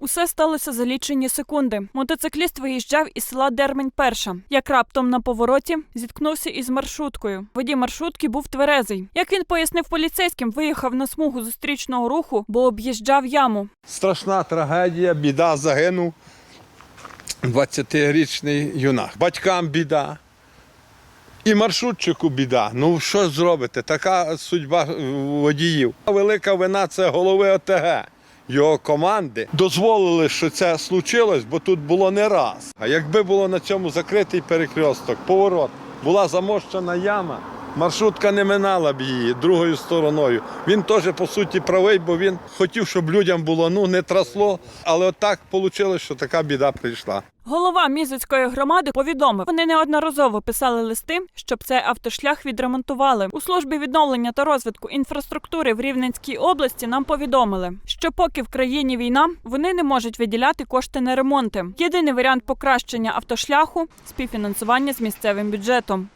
Усе сталося за лічені секунди. Мотоцикліст виїжджав із села Дермень перша. Як раптом на повороті зіткнувся із маршруткою. Водій маршрутки був тверезий. Як він пояснив поліцейським, виїхав на смугу зустрічного руху, бо об'їжджав яму. Страшна трагедія, біда загинув. 20-річний юнак. Батькам біда. І маршрутчику біда. Ну що зробите? Така судьба водіїв. Велика вина це голови ОТГ. Його команди дозволили, що це случилось, бо тут було не раз. А якби було на цьому закритий перекресток, поворот, була замощена яма, маршрутка не минала б її другою стороною. Він теж по суті правий, бо він хотів, щоб людям було ну не трасло. Але от так вийшло, що така біда прийшла. Голова Мізоцької громади повідомив, вони неодноразово писали листи, щоб цей автошлях відремонтували. У службі відновлення та розвитку інфраструктури в Рівненській області нам повідомили, що поки в країні війна, вони не можуть виділяти кошти на ремонти. Єдиний варіант покращення автошляху співфінансування з місцевим бюджетом.